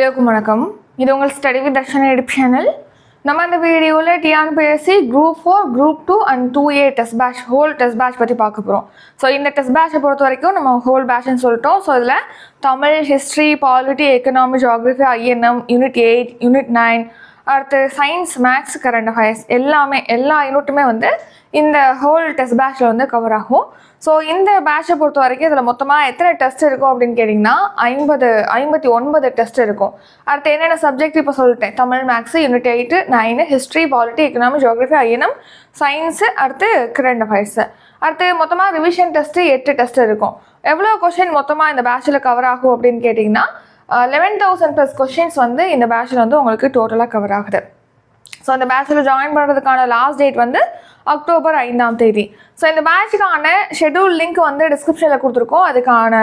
எல்லோருக்கும் வணக்கம். இது உங்கள் ஸ்டடி வித் தர்ஷன் எடிப் சேனல் நம்ம இந்த வீடியோவில் TNPSC group four group two and two A test batch whole test batch பற்றி பார்க்க போகிறோம் ஸோ இந்த டெஸ்ட் பேட்சை பொறுத்த வரைக்கும் நம்ம ஹோல் பேட்ச்னு சொல்லிட்டோம். ஸோ இதில் Tamil history polity economy geography INM unit eight unit nine அடுத்து சயின்ஸ் மேக்ஸ் கரண்ட் அஃபேர்ஸ் எல்லாமே எல்லா யூனிட்டுமே வந்து இந்த ஹோல் டெஸ்ட் பேட்சில் வந்து கவர் ஆகும். ஸோ இந்த பேட்சை பொறுத்த வரைக்கும் இதில் மொத்தமாக எத்தனை டெஸ்ட் இருக்கும் அப்படின்னு கேட்டிங்கன்னா ஐம்பது ஐம்பத்தி ஒன்பது டெஸ்ட் இருக்கும். அடுத்து என்னென்ன சப்ஜெக்ட் இப்போ சொல்லிட்டேன். Tamil maths unit eight nine history polity economy geography INM science அடுத்து கரண்ட் அஃபேர்ஸு அடுத்து மொத்தமாக ரிவிஷன் டெஸ்ட்டு எட்டு டெஸ்ட் இருக்கும். எவ்வளோ கொஷின் மொத்தமாக இந்த பேட்சில் கவர் ஆகும் அப்படின்னு கேட்டிங்கன்னா லெவன் தௌசண்ட் ப்ளஸ் கொஷின்ஸ் வந்து இந்த பேட்சில் வந்து உங்களுக்கு டோட்டலாக கவர் ஆகுது. ஸோ அந்த பேட்சில் ஜாயின் பண்ணுறதுக்கான லாஸ்ட் டேட் வந்து அக்டோபர் ஐந்தாம் தேதி. ஸோ இந்த பேட்சுக்கான ஷெட்யூல் லிங்க் வந்து டிஸ்கிரிப்ஷனில் கொடுத்துருக்கோம். அதுக்கான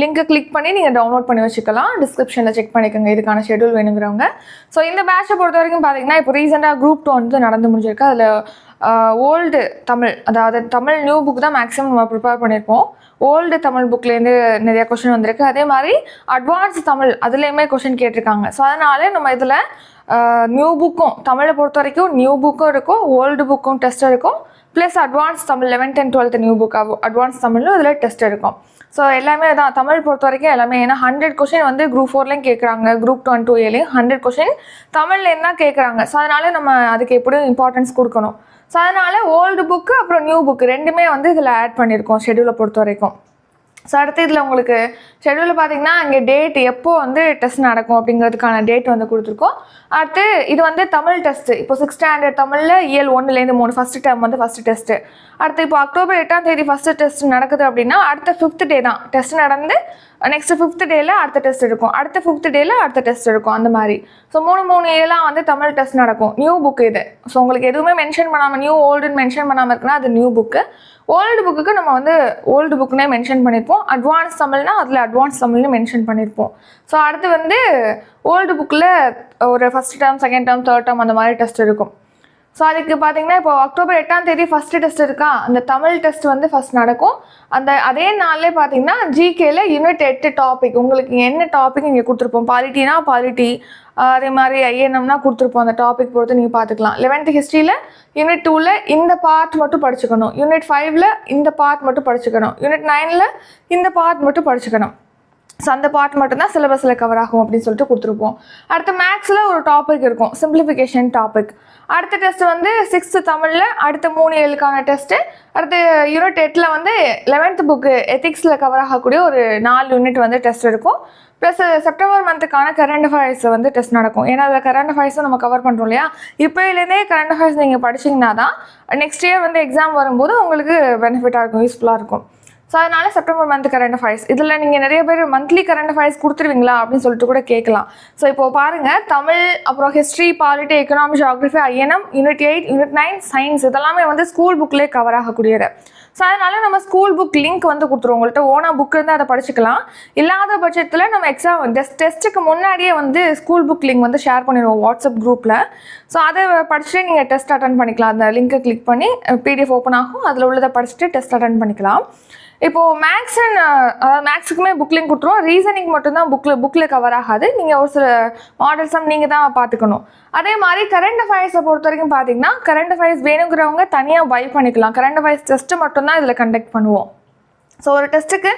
லிங்க்கை கிளிக் பண்ணி நீங்கள் டவுன்லோட் பண்ணி வச்சுக்கலாம். டிஸ்கிரிப்ஷனில் செக் பண்ணிக்கோங்க. இதுக்கான ஷெட்யூல் வேணுங்கிறவங்க. ஸோ இந்த பேட்சை பொறுத்த வரைக்கும் பார்த்தீங்கன்னா இப்போ ரீசெண்டாக குரூப் டூ வந்து நடந்து முடிஞ்சிருக்கு. அதில் ஓல்டு தமிழ் அதாவது தமிழ் நியூ புக் தான் மேக்ஸிமம் நம்ம ப்ரிப்பேர் பண்ணியிருப்போம் ஓல்டு தமிழ் புக்லேருந்து நிறைய கொஷின் வந்திருக்கு. அதே மாதிரி அட்வான்ஸ் தமிழ் அதுலேயுமே கொஷின் கேட்டிருக்காங்க. ஸோ அதனால நம்ம இதில் நியூ புக்கும் தமிழை பொறுத்த வரைக்கும் நியூ புக்கும் இருக்கும் ஓல்டு புக்கும் டெஸ்ட் இருக்கும். Plus advance Tamil eleventh and twelfth new book advance தமிழும் இதில் டெஸ்ட் இருக்கும் ஸோ எல்லாமே தான் தமிழ் பொறுத்த வரைக்கும் எல்லாமே ஏன்னா ஹண்ட்ரட் கொஷின் வந்து குரூப் ஃபோர்லேயும் கேட்குறாங்க குரூப் டூ அண்ட் டூ ஏலையும் ஹண்ட்ரட் கொஷின் தமிழ்லேருந்து தான் கேட்குறாங்க ஸோ அதனால நம்ம அதுக்கு எப்படியும் இம்பார்ட்டன்ஸ் கொடுக்கணும். ஸோ அதனால் ஓல்டு புக்கு அப்புறம் நியூ புக்கு ரெண்டுமே வந்து இதில் ஆட் பண்ணியிருக்கோம் ஷெடியூலை பொறுத்த வரைக்கும் ஸோ அடுத்து இதில் உங்களுக்கு ஷெடியூலில் பார்த்தீங்கன்னா இங்கே டேட் எப்போது வந்து டெஸ்ட் நடக்கும் அப்படிங்கிறதுக்கான டேட் வந்து கொடுத்துருக்கோம். அடுத்து இது வந்து தமிழ் டெஸ்ட்டு இப்போ சிக்ஸ் ஸ்டாண்டர்ட் தமிழில் இயல் ஒன்றுலேருந்து மூணு ஃபஸ்ட்டு டேர்ம் வந்து ஃபஸ்ட்டு டெஸ்ட்டு அடுத்து இப்போ அக்டோபர் எட்டாம் தேதி ஃபஸ்ட்டு டெஸ்ட் நடக்குது அப்படின்னா அடுத்த ஃபிஃப்த் டே தான். டெஸ்ட் நடந்து நெக்ஸ்ட் ஃபிஃப்த் டேயில் அடுத்த டெஸ்ட் இருக்கும் அடுத்த ஃபிஃப்த் டேயில் அடுத்த டெஸ்ட் இருக்கும் அந்த மாதிரி. ஸோ மூணு மூணு ஏலாம் வந்து தமிழ் டெஸ்ட் நடக்கும். நியூ புக் இது. ஸோ உங்களுக்கு எதுவுமே மென்ஷன் பண்ணாமல் நியூ ஓல்டுன்னு மென்ஷன் பண்ணாமல் இருக்குன்னா அது நியூ புக்கு ஓல்டு புக்குக்கு நம்ம வந்து ஓல்டு புக்குனே மென்ஷன் பண்ணியிருப்போம் அட்வான்ஸ் தமிழ்னா அதில் அட்வான்ஸ் தமிழ்னு மென்ஷன் பண்ணியிருப்போம் ஸோ அடுத்து வந்து ஓல்டு புக்கில் ஒரு first term second term third term அந்த மாதிரி டெஸ்ட் இருக்கும் ஸோ அதுக்கு பார்த்தீங்கன்னா இப்போ அக்டோபர் எட்டாம் தேதி ஃபஸ்ட்டு டெஸ்ட் இருக்கா? அந்த தமிழ் டெஸ்ட் வந்து ஃபஸ்ட் நடக்கும். அந்த அதே நாள்லே பார்த்தீங்கன்னா ஜிகேல யூனிட் எட்டு டாபிக் உங்களுக்கு என்ன டாபிக் இங்கே கொடுத்துருப்போம்? பாலிட்டினா பாலிட்டி அதே மாதிரி ஐஎன்எம்னா கொடுத்துருப்போம். அந்த டாபிக் பொறுத்து நீங்கள் பார்த்துக்கலாம் லெவன்த் ஹிஸ்ட்ரியில் யூனிட் டூவில் இந்த பார்ட் மட்டும் படிச்சுக்கணும். யூனிட் ஃபைவ்ல இந்த பார்ட் மட்டும் படிச்சுக்கணும். யூனிட் நைனில் இந்த பார்ட் மட்டும் படிச்சுக்கணும். ஸோ அந்த பார்ட் மட்டும்தான் சிலபஸில் கவர் ஆகும் அப்படின்னு சொல்லிட்டு கொடுத்துருப்போம். அடுத்து மேக்ஸில் ஒரு டாபிக் இருக்கும். சிம்பிளிஃபிகேஷன் டாபிக் அடுத்த டெஸ்ட் வந்து சிக்ஸ்த்து தமிழில் அடுத்த மூணு ஏழுக்கான டெஸ்ட்டு அடுத்து யூனிட் எட்டில் வந்து லெவன்த் புக்கு எத்திக்ஸில் கவர் ஆகக்கூடிய ஒரு நாலு யூனிட் வந்து டெஸ்ட் இருக்கும். ப்ளஸ் செப்டம்பர் மந்த்துக்கான கரண்ட் அஃபேர்ஸ் வந்து டெஸ்ட் நடக்கும். ஏன்னா அதில் கரண்ட் அஃபேர்ஸும் நம்ம கவர் பண்ணுறோம் இல்லையா? இப்போலேருந்தே கரண்ட் அஃபேர்ஸ் நீங்கள் படிச்சிங்கன்னா தான் நெக்ஸ்ட் இயர் வந்து எக்ஸாம் வரும்போது உங்களுக்கு பெனிஃபிட்டாக இருக்கும் யூஸ்ஃபுல்லாக இருக்கும். ஸோ அதனால செப்டம்பர் மந்த் கரண்ட் அஃபேர்ஸ் இதில் நீங்கள் நிறைய பேர் மந்த்லி கரண்ட் அஃபேர்ஸ் கொடுத்துருவீங்களா அப்படின்னு சொல்லிட்டு கூட கேட்கலாம். ஸோ இப்போ பாருங்கள் தமிழ் அப்புறம் history polity economy geography INM unit eight unit nine science இதெல்லாமே வந்து ஸ்கூல் புக்லேயே கவர் ஆகக்கூடியது. ஸோ அதனால நம்ம ஸ்கூல் புக் லிங்க் வந்து கொடுத்துருவோம். உங்கள்கிட்ட ஓனா புக் இருந்தால் அதை படிச்சுக்கலாம். இல்லாத பட்சத்தில் நம்ம எக்ஸாம் டெஸ்ட் டெஸ்ட்டுக்கு முன்னாடியே வந்து ஸ்கூல் புக் லிங்க் வந்து ஷேர் பண்ணிடுவோம் வாட்ஸ்அப் குரூப்பில் ஸோ அதை படிச்சுட்டு நீங்கள் டெஸ்ட் அட்டன் பண்ணிக்கலாம். அந்த லிங்கை கிளிக் பண்ணி பிடிஎஃப் ஓப்பன் ஆகும். அதில் உள்ளதை படிச்சுட்டு டெஸ்ட் அட்டன் பண்ணிக்கலாம். இப்போது மேக்ஸ் அண்ட் அதாவது மேக்ஸுக்குமே புக் லிங்க் கொடுத்துருவோம். ரீசனிங் மட்டும்தான் புக்கில் புக்கில் கவர் ஆகாது. நீங்கள் ஒரு சில மாடல்ஸும் நீங்கள் தான் பார்த்துக்கணும். அதே மாதிரி கரண்ட் அஃபேர்ஸை பொறுத்த வரைக்கும் பார்த்தீங்கன்னா கரண்ட் அஃபேர்ஸ் வேணுங்கிறவங்க தனியாக பை பண்ணிக்கலாம். கரண்ட் அஃபேர்ஸ் டெஸ்ட்டு மட்டும்தான் இதில் கண்டக்ட் பண்ணுவோம். ஸோ ஒரு டெஸ்ட்டுக்கு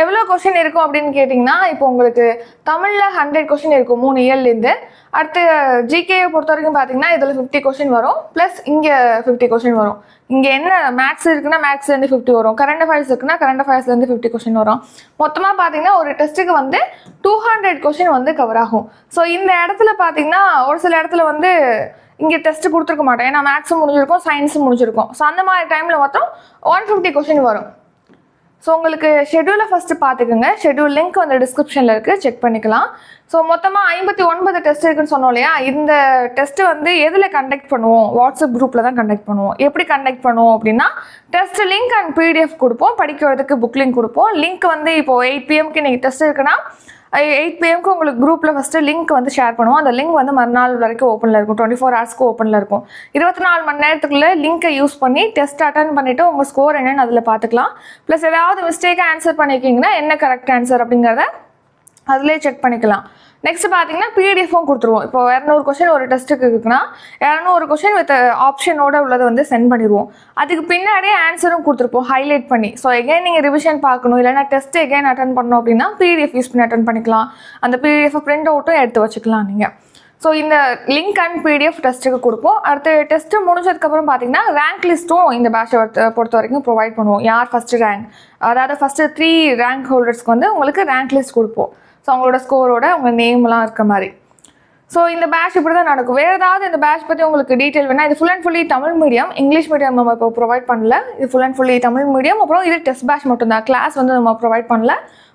எவ்வளோ கொஷின் இருக்கும் அப்படின்னு கேட்டிங்கன்னா இப்போ உங்களுக்கு தமிழில் ஹண்ட்ரட் கொஷின் இருக்கும் மூணு இயர்லேருந்து அடுத்து ஜிகேயை பொறுத்த வரைக்கும் பார்த்தீங்கன்னா இதில் ஃபிஃப்டி கொஷின் வரும். ப்ளஸ் இங்கே ஃபிஃப்டி கொஷின் வரும். இங்கே என்ன மேக்ஸ் இருக்குன்னா மேக்ஸ்லேருந்து ஃபிஃப்டி வரும். கரண்ட் அஃபேர்ஸ் இருக்குன்னா கரண்ட் அஃபேர்ஸ்லேருந்து ஃபிஃப்டி கொஷின் வரும். மொத்தமாக பார்த்தீங்கன்னா ஒரு டெஸ்ட்டுக்கு வந்து டூ ஹண்ட்ரட் கொஷின் வந்து கவர் ஆகும். ஸோ இந்த இடத்துல பார்த்தீங்கன்னா ஒரு சில இடத்துல வந்து இங்கே டெஸ்ட் கொடுத்துருக்க மாட்டோம். ஏன்னா மேக்ஸும் முடிஞ்சிருக்கும் சயின்ஸும் முடிஞ்சிருக்கும். ஸோ அந்த மாதிரி டைமில் மொத்தம் ஒன் ஃபிஃப்டி கொஷின் வரும். ஸோ உங்களுக்கு ஷெட்யூலை ஃபஸ்ட்டு பார்த்துக்குங்க. ஷெட்யூல் லிங்க் வந்து டிஸ்கிரிப்ஷனில் இருக்குது செக் பண்ணிக்கலாம். ஸோ மொத்தமாக ஐம்பத்தி ஒன்பது டெஸ்ட் இருக்குன்னு சொன்னோம் இல்லையா? இந்த டெஸ்ட்டு வந்து எதில் கண்டக்ட் பண்ணுவோம்? வாட்ஸ்அப் குரூப்பில் தான் கண்டக்ட் பண்ணுவோம். எப்படி கண்டக்ட் பண்ணுவோம் அப்படின்னா டெஸ்ட் லிங்க் அண்ட் பிடிஎஃப் கொடுப்போம். படிக்கிறதுக்கு புக் லிங்க் கொடுப்போம். லிங்க் வந்து இப்போது எயிட் பிஎம்க்கு இன்றைக்கி டெஸ்ட் இருக்குன்னா எயிட் பிஎம்க்கு உங்களுக்கு குரூப்பில் ஃபஸ்ட்டு லிங்க் வந்து ஷேர் பண்ணுவோம். அந்த லிங்க் வந்து மறுநாள் வரைக்கும் ஓப்பனில் இருக்கும். டுவெண்ட்டி ஃபோர் ஹவர்ஸ்க்கு ஓப்பனில் இருக்கும். இருபத்தி நாலு மணி நேரத்துக்குள்ளே லிங்க்கை யூஸ் பண்ணி டெஸ்ட் அட்டன் பண்ணிவிட்டு உங்கள் ஸ்கோர் என்னென்னு அதில் பார்த்துக்கலாம். ப்ளஸ் ஏதாவது மிஸ்டேக்காக ஆன்சர் பண்ணியிருக்கீங்கன்னா என்ன கரெக்ட் ஆன்சர் அப்படிங்கிறத அதிலே செக் பண்ணிக்கலாம். நெக்ஸ்ட் பார்த்தீங்கன்னா பிடிஎஃப்பும் கொடுத்துருவோம். இப்போ இரநூறு கொஸ்டின் ஒரு டெஸ்ட்டுக்கு இருக்குன்னா இரநூறு கொஸ்டின் வித் ஆப்ஷனோட உள்ளதை வந்து சென்ட் பண்ணிடுவோம். அதுக்கு பின்னாடியே ஆன்சரும் கொடுத்துருப்போம் ஹைலைட் பண்ணி. ஸோ எகைன் நீங்கள் ரிவிஷன் பார்க்கணும் இல்லைனா டெஸ்ட் எகைன் அட்டன் பண்ணணும் அப்படின்னா பிடிஎஃப் யூஸ் பண்ணி அட்டன் பண்ணிக்கலாம். அந்த பிடிஎஃப் பிரிண்ட் அவுட்டும் எடுத்து வச்சுக்கலாம் நீங்கள் ஸோ இந்த லிங்க் அண்ட் பிடிஎஃப் டெஸ்ட்டுக்கு கொடுப்போம். அடுத்து டெஸ்ட்டு முடிஞ்சதுக்கப்புறம் பார்த்தீங்கன்னா ரேங்க் லிஸ்ட்டும் இந்த பேட்சை பொறுத்த வரைக்கும் ப்ரொவைட் பண்ணுவோம். யார் ஃபஸ்ட்டு ரேங்க் அதாவது ஃபஸ்ட்டு த்ரீ ரேங்க் ஹோல்டர்ஸ்க்கு வந்து உங்களுக்கு ரேங்க் லிஸ்ட் கொடுப்போம். ஸோ அவங்களோட ஸ்கோரோட அவங்க நேம்லாம் இருக்க மாதிரி. ஸோ இந்த பேட்ச் இப்படி தான் நடக்கும். வேறு ஏதாவது இந்த பேட்ச் பற்றி உங்களுக்கு டீட்டெயில் வேணால் இது full and fully Tamil medium English medium நம்ம இப்போ ப்ரொவைட் பண்ணல. இது full and fully Tamil medium அப்புறம் இது டெஸ்ட் பேட்ச் மட்டும்தான். கிளாஸ் வந்து நம்ம ப்ரொவைட் பண்ணல.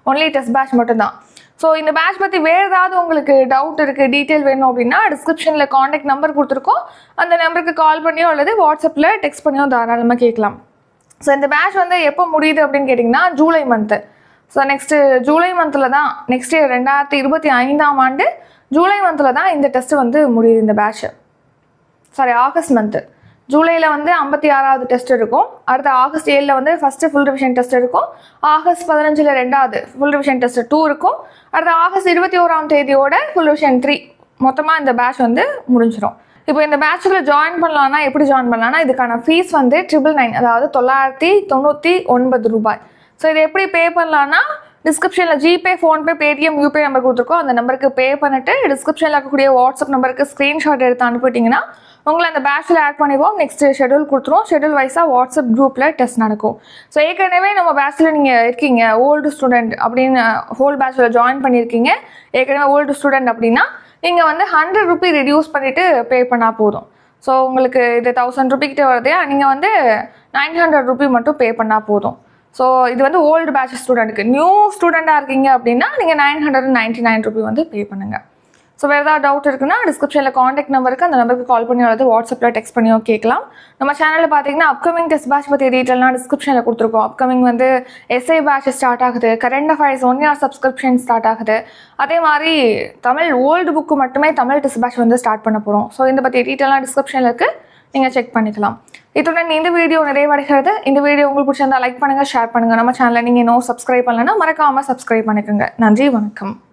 ஒன்லி டெஸ்ட் பேட்ச் மட்டும்தான். ஸோ இந்த பேட்ச் பற்றி வேறு ஏதாவது உங்களுக்கு டவுட் இருக்குது டீட்டெயில் வேணும் அப்படின்னா டிஸ்கிரிப்ஷனில் காண்டாக்ட் நம்பர் கொடுத்துருக்கோம். அந்த நம்பருக்கு கால் பண்ணியோ அல்லது வாட்ஸ்அப்பில் டெக்ஸ்ட் பண்ணியோ தாராளமாக கேட்கலாம். ஸோ இந்த பேட்ச் வந்து எப்போ முடியுது அப்படின்னு கேட்டிங்கன்னா July month so next July மந்தில் தான் நெக்ஸ்ட் ரெண்டாயிரத்தி இருபத்தி ஐந்தாம் ஆண்டு ஜூலை மந்தில் தான் இந்த டெஸ்ட்டு வந்து முடியுது இந்த பேட்ச் சாரி ஆகஸ்ட் மந்த்து ஜூலையில் வந்து ஐம்பத்தி ஆறாவது டெஸ்ட் இருக்கும். அடுத்த ஆகஸ்ட் ஏழில் வந்து ஃபஸ்ட்டு ஃபுல் ரிவிஷன் டெஸ்ட் இருக்கும். ஆகஸ்ட் பதினஞ்சில் ரெண்டாவது ஃபுல் ரிவிஷன் டெஸ்ட் டூ இருக்கும். அடுத்த ஆகஸ்ட் இருபத்தி ஓராம் தேதியோட ஃபுல் ரிவிஷன் த்ரீ மொத்தமாக இந்த பேட்ச் வந்து முடிஞ்சிடும் இப்போ இந்த பேட்சுக்குள்ள ஜாயின் பண்ணலாம்னா எப்படி ஜாயின் பண்ணலாம்னா இதுக்கான ஃபீஸ் வந்து ட்ரிபிள் நைன் அதாவது தொள்ளாயிரத்தி தொண்ணூற்றி ஒன்பது ரூபாய். ஸோ இதை எப்படி பே பண்ணலான்னா டிஸ்கிரிப்ஷனில் GPay PhonePe Paytm UPI number கொடுத்துருக்கோம். அந்த நம்பருக்கு பே பண்ணிட்டு டிஸ்கிரிப்ஷனில் இருக்கக்கூடிய வாட்ஸ்அப் நம்பருக்கு ஸ்க்ரீன்ஷாட் எடுத்து அனுப்பிட்டீங்கன்னா உங்களை அந்த பேட்சில் ஆட் பண்ணிடுவோம். நெக்ஸ்ட் ஷெடியூல் கொடுத்துருவோம். ஷெடியூல் வைஸாக வாட்ஸ்அப் குரூப்பில் டெஸ்ட் நடக்கும். ஸோ ஏற்கனவே நம்ம பேட்சில் நீங்கள் இருக்கீங்க ஓல்டு ஸ்டூடெண்ட் அப்படின்னு ஹோல் பேட்சில் ஜாயின் பண்ணியிருக்கீங்க. ஏற்கனவே ஓல்டு ஸ்டூடெண்ட் அப்படின்னா நீங்கள் வந்து ஹண்ட்ரட் ருபி ரெடியூஸ் பண்ணிவிட்டு பே பண்ணால் போதும். ஸோ உங்களுக்கு இது தௌசண்ட் ருபி வருதையா நீங்கள் வந்து நைன் ஹண்ட்ரட் ருபி மட்டும் பே பண்ணால் போதும். ஸோ இது வந்து ஓல்டு பேட்ச் ஸ்டூடெண்ட்டுக்கு நியூ ஸ்டூடெண்ட்டாக இருக்கீங்க அப்படின்னா நீங்கள் nine hundred ninety nine rupee வந்து பே பண்ணுங்கள் ஸோ வேறு ஏதாவது டவுட் இருக்குன்னா டிஸ்கிரிப்ஷனில் காண்டாக்ட் நம்பருக்கு அந்த நம்பருக்கு கால் பண்ணி அல்லது வாட்ஸ்அப்பில் டெக்ஸ்ட் பண்ணியோ கேட்கலாம் நம்ம சேனலில் பார்த்தீங்கன்னா அப்கமிங் டெஸ்ட் பேட்ச் பற்றி டீட்டெயிலாம் டிஸ்கிரிப்ஷனில் கொடுத்துருக்கோம். அப்கமிங் வந்து எஸ்ஐ பேட்ச் ஸ்டார்ட் ஆகுது. Current affairs one year subscription start ஆகுது. அதே மாதிரி தமிழ் ஓல்டு புக்கு மட்டுமே தமிழ் டெஸ்ட் பேட்ச் வந்து ஸ்டார்ட் பண்ண போகிறோம் ஸோ இந்த பற்றி டீட்டெயிலாம் டிஸ்கிரிப்ஷனில் இருக்குது நீங்கள் செக் பண்ணிக்கலாம். இத்துடன் இந்த வீடியோ நிறைவடைகிறது. இந்த வீடியோ உங்களுக்கு பிடிச்சிருந்தா லைக் பண்ணுங்கள் ஷேர் பண்ணுங்கள் நம்ம சேனலை நீங்கள் இன்னும் சப்ஸ்கிரைப் பண்ணலன்னா மறக்காமல் சப்ஸ்கிரைப் பண்ணிக்கோங்க. நன்றி வணக்கம்.